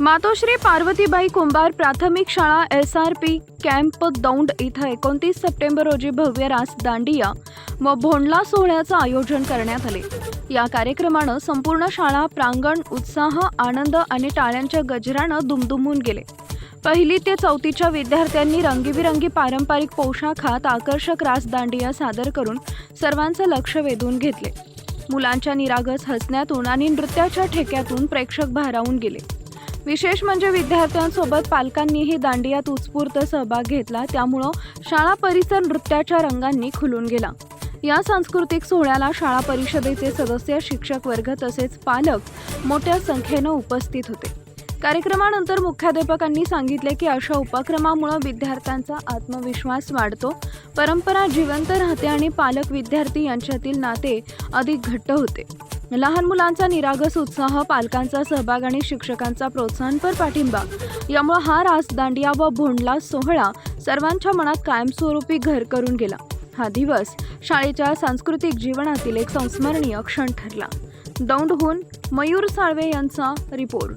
मातोश्री पार्वतीबाई कुंभार प्राथमिक शाळा S R P camp Daund इथं एकोणतीस सप्टेंबर रोजी भव्य रास दांडिया व भोंडला सोहळ्याचं आयोजन करण्यात आले. या कार्यक्रमानं संपूर्ण शाळा प्रांगण उत्साह आनंद आणि टाळ्यांच्या गजरानं दुमदुमून गेले. पहिली ते चौथीच्या विद्यार्थ्यांनी रंगीबिरंगी पारंपरिक पोशाखात आकर्षक रास दांडिया सादर करून सर्वांचं लक्ष वेधून घेतले. मुलांच्या निरागस हसण्यातून आणि नृत्याच्या ठेक्यातून प्रेक्षक भारावून गेले. विशेष म्हणजे विद्यार्थ्यांसोबत पालकांनीही दांडियात उत्स्फूर्त सहभाग घेतला त्यामुळं शाळा परिसर नृत्याच्या रंगांनी खुलून गेला. या सांस्कृतिक सोहळ्याला शाळा परिषदेचे सदस्य शिक्षक वर्ग तसेच पालक मोठ्या संख्येनं उपस्थित होते. कार्यक्रमानंतर मुख्याध्यापकांनी सांगितले की अशा उपक्रमामुळे विद्यार्थ्यांचा आत्मविश्वास वाढतो. परंपरा जिवंत राहते आणि पालक विद्यार्थी यांच्यातील नाते अधिक घट्ट होते. लहान मुलांचा निरागस उत्साह पालकांचा सहभाग आणि शिक्षकांचा प्रोत्साहनपर पाठिंबा. यामुळे हा रास दांडिया व भोंडला सोहळा सर्वांच्या मनात कायमस्वरूपी घर करून गेला. हा दिवस शाळेच्या सांस्कृतिक जीवनातील एक संस्मरणीय क्षण ठरला. दौंडहून मयूर साळवे यांचा रिपोर्ट.